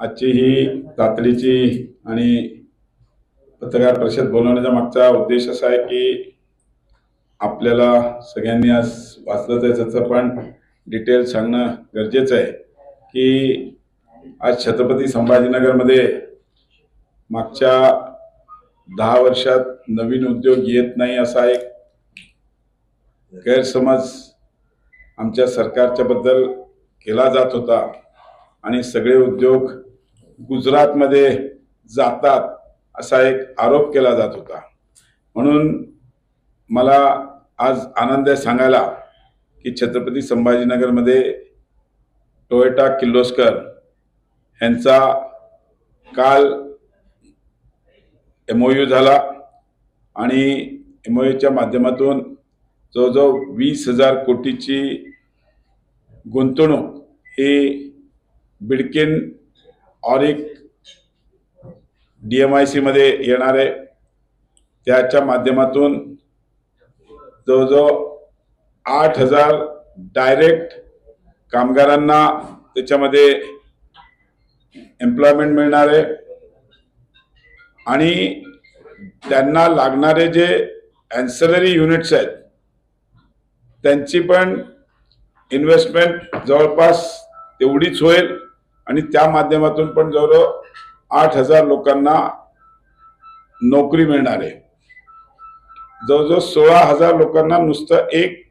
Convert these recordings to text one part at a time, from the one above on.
आजची ही तातडीची आणि पत्रकार परिषद बोलवण्याचा मागचा उद्देश असा आहे की आपल्याला सगळ्यांनी आज वाचलंच आहे त्याचं पण डिटेल सांगणं गरजेचं आहे की आज छत्रपती संभाजीनगरमध्ये मागच्या दहा वर्षात नवीन उद्योग येत नाही असा एक गैरसमज आमच्या सरकारच्या बद्दल केला जात होता आणि सगळे उद्योग गुजरातमध्ये जातात असा एक आरोप केला जात होता. म्हणून मला आज आनंद आहे सांगायला की छत्रपती संभाजीनगरमध्ये टोयोटा किर्लोस्कर यांचा काल एम यू झाला आणि एम यूच्या माध्यमातून जवळजवळ वीस हजार कोटीची गुंतवणूक ही Bidkin AURIC D M I सीमध्ये येणार आहे त्याच्या माध्यमातून जवळजवळ आठ हजार डायरेक्ट कामगारांना त्याच्यामध्ये एम्प्लॉयमेंट मिळणार आहे. आणि त्यांना लागणारे जे अँसलरी युनिट्स आहेत त्यांची पण इन्व्हेस्टमेंट जवळपास तेवढीच होईल. आणि त्या माध्यमातून पण जवळजवळ आठ हजार लोकांना नोकरी मिळणार आहे. जवळजवळ सोळा हजार लोकांना नुसतं एक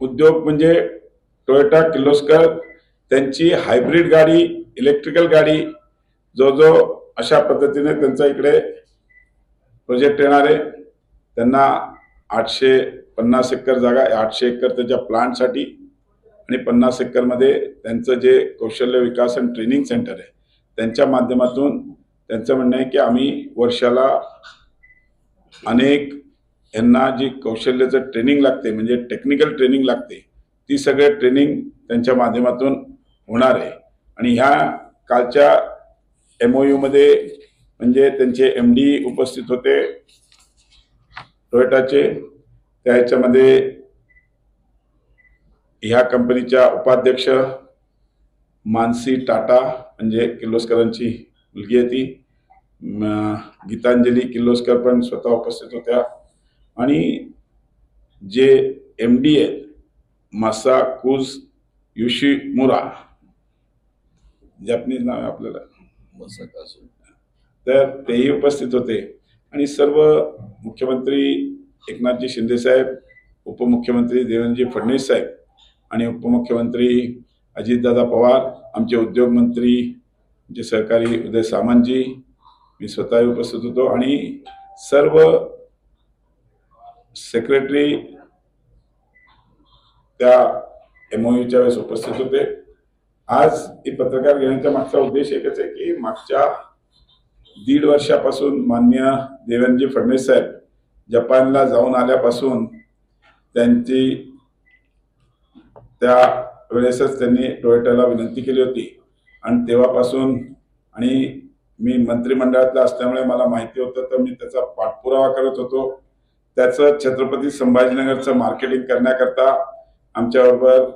उद्योग म्हणजे टोयोटा किर्लोस्कर त्यांची हायब्रिड गाडी इलेक्ट्रिकल गाडी जवळजवळ अशा पद्धतीने त्यांचा इकडे प्रोजेक्ट येणार आहे. त्यांना आठशे पन्नास एकर जागा आठशे एकर त्याच्या प्लांटसाठी आणि पन्नास एकरमध्ये त्यांचं जे कौशल्य विकास आणि ट्रेनिंग सेंटर आहे त्यांच्या माध्यमातून त्यांचं म्हणणं आहे की आम्ही वर्षाला अनेक यांना जी कौशल्याचं ट्रेनिंग लागते म्हणजे टेक्निकल ट्रेनिंग लागते ती सगळे ट्रेनिंग त्यांच्या माध्यमातून होणार आहे. आणि ह्या कालच्या एम ओ यूमध्ये म्हणजे त्यांचे एम डी उपस्थित होते टोयटाचे त्या ह्याच्यामध्ये ह्या कंपनीच्या उपाध्यक्ष मानसी टाटा म्हणजे किर्लोस्करांची मुलगी आहे ती. गीतांजली किर्लोस्कर पण स्वतः उपस्थित होत्या. आणि जे एम डी आहेत मासा कुज युशिमुरा जॅपनीज नाव आहे आपल्याला. तर तेही उपस्थित होते. आणि सर्व मुख्यमंत्री एकनाथजी शिंदे साहेब उपमुख्यमंत्री देवेंद्रजी फडणवीस साहेब आणि उपमुख्यमंत्री अजितदादा पवार आमचे उद्योगमंत्री जे सहकारी उदय सामंतजी मी स्वतः उपस्थित होतो. आणि सर्व सेक्रेटरी त्या एम ओ यूच्या वेळेस उपस्थित होते. आज ही पत्रकार घेण्याचा मागचा उद्देश एकच आहे की मागच्या दीड वर्षापासून मान्य देवेंद्रजी फडणवीस साहेब जपानला जाऊन आल्यापासून त्यांची त्या वेळेसच त्यांनी टोयोटाला विनंती केली होती. आणि तेव्हापासून आणि मी मंत्रिमंडळातला असल्यामुळे मला माहिती होतं तर मी त्याचा पाठपुरावा करत होतो. त्याचं छत्रपती संभाजीनगरचं मार्केटिंग करण्याकरता आमच्याबरोबर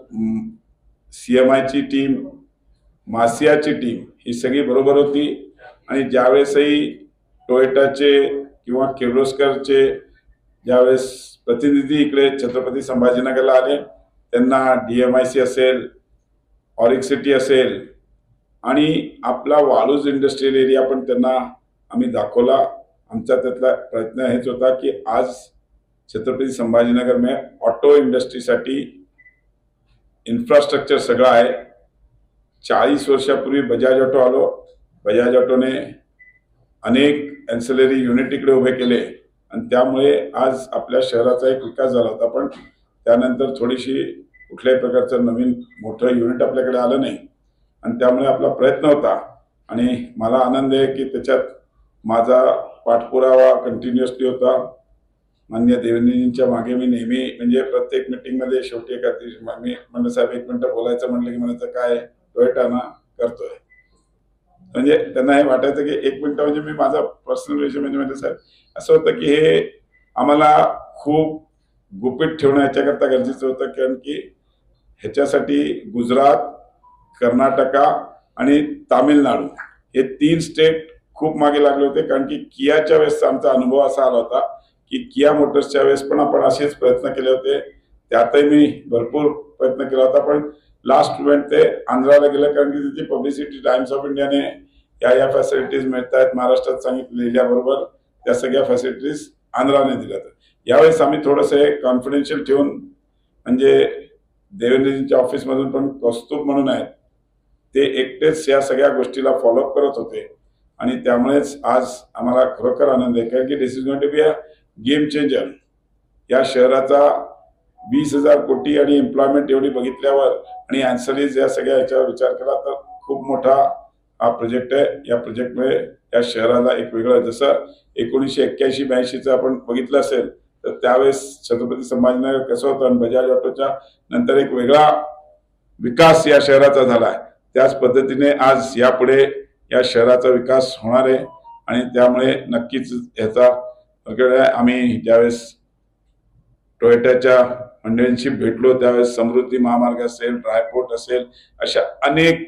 सी एम आयची टीम मासियाची टीम ही सगळी बरोबर होती. आणि ज्यावेळेसही टोयोटाचे किंवा किर्लोस्करचे ज्यावेळेस प्रतिनिधी इकडे छत्रपती संभाजीनगरला आले त्यांना डी एम आय सी असेल ऑरिक सिटी असेल आणि आपला वाळूज इंडस्ट्रियल एरिया पण त्यांना आम्ही दाखवला. आमचा त्यातला प्रयत्न हेच होता की आज छत्रपती संभाजीनगर मे ऑटो इंडस्ट्रीसाठी इन्फ्रास्ट्रक्चर सगळं आहे. चाळीस वर्षापूर्वी बजाज ऑटो आलो. बजाज ऑटोने अनेक अँसिलरी युनिट इकडे उभे केले. आणि त्यामुळे आज आपल्या शहराचा एक विकास झाला होता. पण त्यानंतर थोडीशी कुठल्याही प्रकारचं नवीन मोठं युनिट आपल्याकडे आलं नाही. आणि त्यामुळे आपला प्रयत्न होता. आणि मला आनंद आहे की त्याच्यात माझा पाठपुरावा कंटिन्युअसली होता. मान्य देवेंद्रजींच्या मागे मी नेहमी म्हणजे प्रत्येक मिटिंगमध्ये शेवटी एका दिवशी मी म्हणलं साहेब एक मिनटं बोलायचं म्हटलं की म्हणायचं काय टोयटाना करतोय. म्हणजे त्यांना हे वाटायचं की एक मिनटं म्हणजे मी माझा पर्सनल विषय म्हणजे म्हणजे साहेब असं होतं की हे आम्हाला खूप गुपित ठेवणं याच्याकरता गरजेचं होतं. कारण की ह्याच्यासाठी गुजरात कर्नाटका आणि तामिळनाडू हे तीन स्टेट खूप मागे लागले होते. कारण की कियाच्या वेळेस आमचा अनुभव असा आला होता की किया मोटर्सच्या वेळेस पण आपण असेच प्रयत्न केले होते. त्यातही मी भरपूर प्रयत्न केला होता पण लास्ट इव्हेंट ते आंध्राला गेलं कारण की तिची पब्लिसिटी टाइम्स ऑफ इंडियाने या या फॅसिलिटीज मिळत आहेत महाराष्ट्रात सांगितलेल्याबरोबर त्या सगळ्या फॅसिलिटीज आंध्राने दिल्या तर यावेळेस आम्ही थोडंसं हे कॉन्फिडेन्शियल ठेवून म्हणजे देवेंद्रजींच्या ऑफिसमधून पण कौस्तुभ म्हणून आहेत. ते एकटेच या सगळ्या गोष्टीला फॉलोअप करत होते. आणि त्यामुळेच आज आम्हाला खरोखर आनंद आहे. कारण की this is going to be a game changer या शहराचा वीस हजार कोटी आणि एम्प्लॉयमेंट एवढी बघितल्यावर आणि अँसरीज या सगळ्या याच्यावर विचार केला तर खूप मोठा हा प्रोजेक्ट आहे. या प्रोजेक्टमुळे या शहराला एक वेगळं जसं एकोणीसशे एक्क्याऐंशी ब्याऐंशीचं आपण बघितलं असेल तर त्यावेळेस छत्रपती संभाजीनगर कसं होतं आणि बजाज ऑटोच्या नंतर एक वेगळा विकास या शहराचा झाला आहे. त्याच पद्धतीने आज यापुढे या शहराचा विकास होणार आहे आणि त्यामुळे नक्कीच ह्याचा आम्ही ज्यावेळेस टोयोटाच्या मंडळींशी भेटलो त्यावेळेस समृद्धी महामार्ग असेल ड्रायपोर्ट असेल अशा अनेक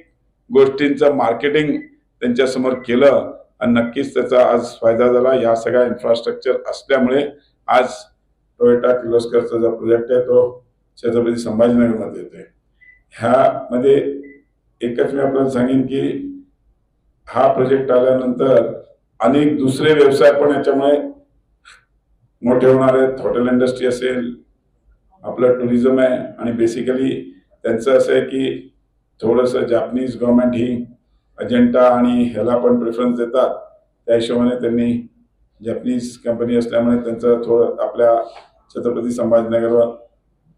गोष्टींचं मार्केटिंग त्यांच्यासमोर केलं आणि नक्कीच त्याचा आज फायदा झाला. या सगळ्या इन्फ्रास्ट्रक्चर असल्यामुळे आज टोयोटा किर्लोस्करचा जो प्रोजेक्ट आहे तो छत्रपती संभाजीनगरमध्ये येतोय. ह्यामध्ये एकच मी आपल्याला सांगेन की हा प्रोजेक्ट आल्यानंतर अनेक दुसरे व्यवसाय पण याच्यामुळे मोठे होणार आहेत. हॉटेल इंडस्ट्री असेल आपलं टुरिझम आहे आणि बेसिकली त्यांचं असं आहे की थोडंसं जापनीज गव्हर्नमेंट ही अजेंटा आणि ह्याला पण प्रेफरन्स देतात. त्या हिशोबाने त्यांनी जपनीज कंपनी असल्यामुळे त्यांचं थोडं आपल्या छत्रपती संभाजीनगरवर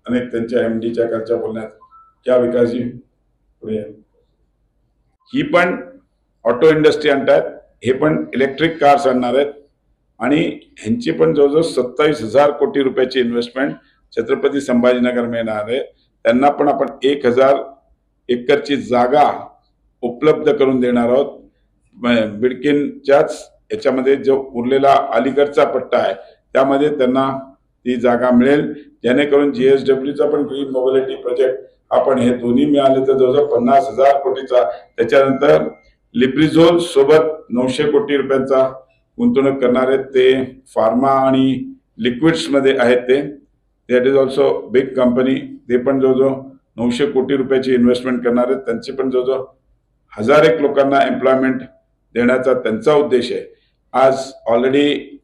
अनेक त्यांच्या एम डीच्या खर्चा बोलण्यात या विकासजी पुढे. ही पण ऑटो इंडस्ट्री आणतात. हे पण इलेक्ट्रिक कार्स आणणार आहेत. आणि ह्यांची पण जवळजवळ सत्तावीस हजार कोटी रुपयाची इन्व्हेस्टमेंट छत्रपती संभाजीनगर मिळणार आहे. त्यांना पण आपण एक हजार एकरची जागा उपलब्ध करून देणार आहोत. बिडकिनच्याच याच्यामध्ये जो उरलेला अलीकडचा पट्टा आहे त्यामध्ये त्यांना ती जागा मिळेल. जेणेकरून जीएसडब्ल्यूचा पण ग्रीन मोबिलिटी प्रोजेक्ट आपण हे दोन्ही मिळाले तर जवळजवळ पन्नास हजार कोटीचा. त्याच्यानंतर लिब्रिझोल सोबत नऊशे कोटी रुपयांचा गुंतवणूक करणारे ते फार्मा आणि लिक्विड्समध्ये आहेत ते. That is also big company ते पण जवळजवळ नऊशे कोटी रुपयाची इन्व्हेस्टमेंट करणार. आहेत त्यांची पण जवळजवळ हजार एक लोकांना एम्प्लॉयमेंट देण्याचा त्यांचा उद्देश आहे. आज ऑलरेडी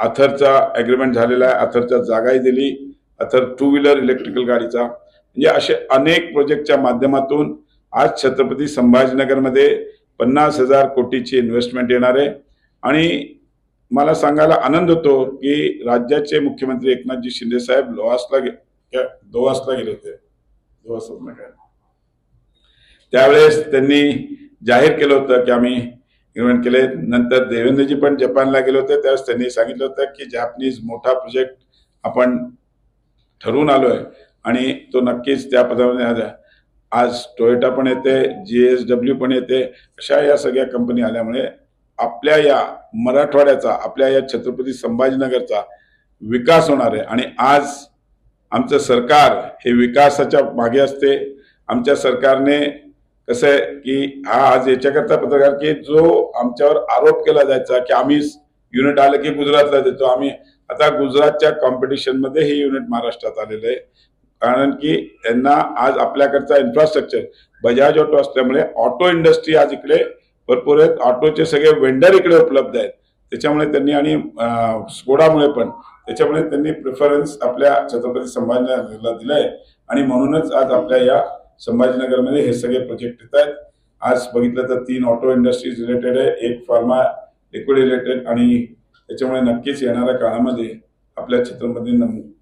अथरचा अग्रीमेंट झालेला आहे. अथरच्या जागाही दिली. अथर टू व्हीलर इलेक्ट्रिकल गाडीचा. म्हणजे असे अनेक प्रोजेक्टच्या माध्यमातून आज छत्रपती संभाजीनगरमध्ये पन्नास हजार कोटीची इन्व्हेस्टमेंट येणार आहे. आणि मला सांगायला आनंद होतो की राज्याचे मुख्यमंत्री एकनाथजी शिंदे साहेब लोहासला गे क्या- गेले होते. दोहास त्यावेळेस त्यांनी जाहीर केलं होतं की आम्ही निर्माण केले. नंतर देवेंद्रजी पण जपानला गेले होते. त्यावेळेस त्यांनी सांगितलं होतं की जॅपनीज मोठा प्रोजेक्ट आपण ठरवून आलोय आणि तो नक्कीच त्या पदामध्ये आज आहे. आज टोयोटा पण येते जी एस डब्ल्यू पण येते. अशा या सगळ्या कंपनी आल्यामुळे आपल्या या मराठवाड्याचा आपल्या या छत्रपती संभाजीनगरचा विकास होणार आहे. आणि आज आमचं सरकार हे विकासाच्या मागे असते. आमच्या सरकारने कसं आहे की हा आज याच्याकरता पत्रकार की जो आमच्यावर आरोप केला जायचा की आम्ही युनिट आलं की गुजरातला देतो आम्ही आता गुजरातच्या कॉम्पिटिशनमध्ये हे युनिट महाराष्ट्रात आलेलं आहे. कारण की यांना आज आपल्याकडचा इन्फ्रास्ट्रक्चर बजाज ऑटो असल्यामुळे ऑटो इंडस्ट्री आज इकडे भरपूर आहेत. ऑटोचे सगळे वेंडर इकडे उपलब्ध आहेत. त्याच्यामुळे त्यांनी आणि स्कोडामुळे पण त्याच्यामुळे त्यांनी प्रिफरन्स आपल्या छत्रपती संभाजीनगरला दिलाय. आणि म्हणूनच आज आपल्या या संभाजीनगरमध्ये हे सगळे प्रोजेक्ट येत आहेत. आज बघितलं तर तीन ऑटो इंडस्ट्रीज रिलेटेड आहे. एक फार्मा लिक्विड रिलेटेड आणि त्याच्यामुळे नक्कीच येणाऱ्या काळामध्ये आपल्या क्षेत्रामध्ये नगरचा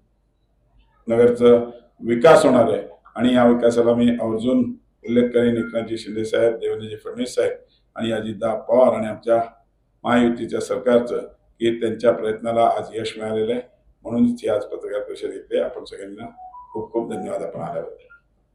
नगरचं विकास होणार आहे. आणि या विकासाला मी आवर्जून उल्लेख करेन एकनाथजी शिंदे साहेब देवेंद्रजी फडणवीस साहेब आणि अजितदा पवार आणि आमच्या महायुतीच्या सरकारचं की त्यांच्या प्रयत्नाला आज यश मिळालेलं आहे. म्हणूनच ही आज पत्रकार परिषद घेतली आपण सगळ्यांना खूप खूप धन्यवाद आपण आल्याबद्दल.